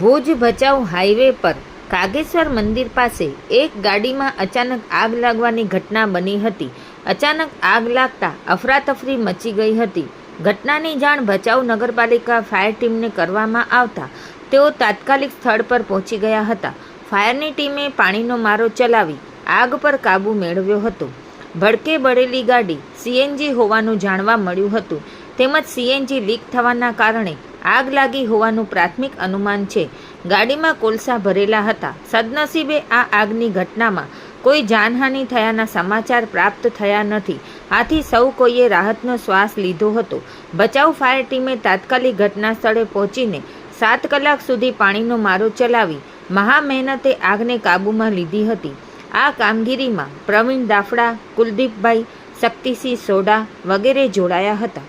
Bhuj Bhachau highway પર કાગેશ્વર મંદિર પાસે એક ગાડીમાં અચાનક આગ લાગવાની ઘટના બની હતી. અચાનક આગ લાગતા અફરાતફરી મચી ગઈ હતી. ઘટનાની જાણ ભચાઉ નગરપાલિકા ફાયર ટીમને કરવામાં આવતા તેઓ તાત્કાલિક સ્થળ પર પહોંચી ગયા હતા. ફાયરની ટીમે પાણીનો મારો ચલાવી આગ પર કાબૂ મેળવ્યો હતો. ભડકે બળેલી ગાડી સીએનજી હોવાનું જાણવા મળ્યું હતું. તેમજ સીએનજી લીક થવાના કારણે આગ લાગી હોવાનું પ્રાથમિક અનુમાન છે. ગાડીમાં કોલસા ભરેલા હતા. સદનસીબે આ આગની ઘટનામાં કોઈ જાનહાનિ થયાના સમાચાર પ્રાપ્ત થયા નથી. આથી સૌ કોઈએ રાહતનો શ્વાસ લીધો હતો. બચાવ ફાયર ટીમે તાત્કાલિક ઘટના સ્થળે પહોંચીને સાત કલાક સુધી પાણીનો મારો ચલાવી મહા મહેનતે આગને કાબૂમાં લીધી હતી. આ કામગીરીમાં પ્રવીણ દાફડા, કુલદીપભાઈ શક્તિસિંહ સોડા વગેરે જોડાયા હતા.